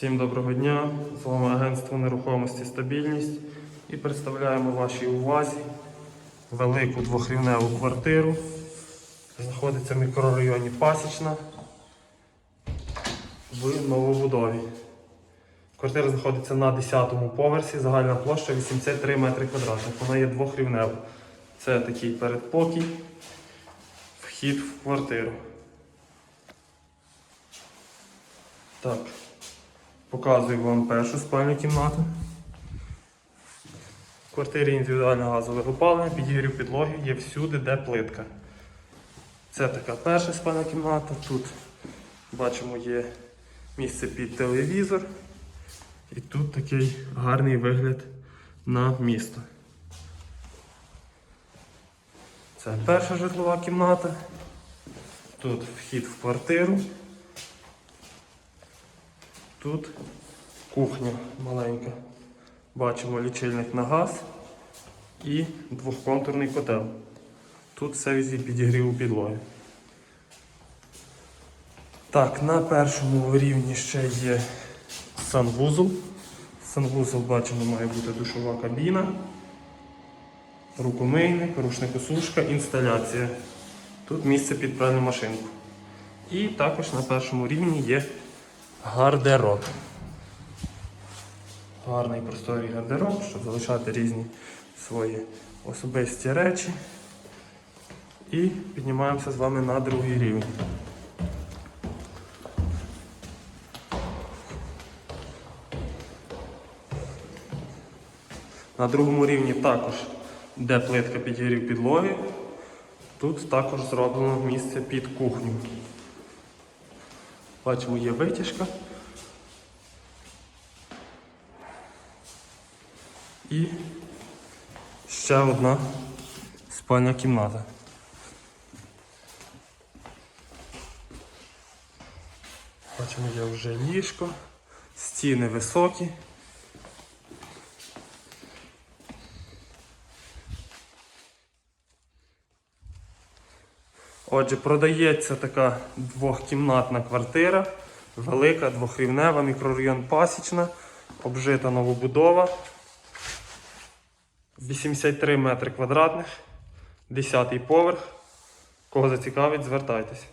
Всім доброго дня! З вами агентство нерухомості Стабільність і представляємо вашій увазі велику двохрівневу квартиру. Знаходиться в мікрорайоні Пасічна в новобудові. Квартира знаходиться на 10-му поверсі, загальна площа 83 метри квадратних. Вона є двохрівнева. Це такий передпокій, вхід в квартиру. Так. Показую вам першу спальню кімнату. В квартирі індивідуальне газове опалення, підігрів підлоги є всюди, де плитка. Це така перша спальня кімната. Тут бачимо є місце під телевізор. І тут такий гарний вигляд на місто. Це перша житлова кімната. Тут вхід в квартиру. Тут кухня маленька. Бачимо лічильник на газ і двохконтурний котел. Тут все візі підігріву підлоги. Так, на першому рівні ще є санвузол. Санвузол бачимо має бути душова кабіна, рукомийник, рушникосушка, інсталяція. Тут місце під пральну машинку. І також на першому рівні є гардероб. Гарний просторий гардероб, щоб залишати різні свої особисті речі. І піднімаємося з вами на другий рівень. На другому рівні також де плитка підігрів підлоги. Тут також зроблено місце під кухню. Бачимо, є витяжка. І ще одна спальна кімната. Бачимо, є вже ліжко, стіни високі. Отже, продається така двохкімнатна квартира, велика, двохрівнева, мікрорайон Пасічна, обжита новобудова. 83 метри квадратних, 10 поверх. Кого зацікавить, звертайтеся.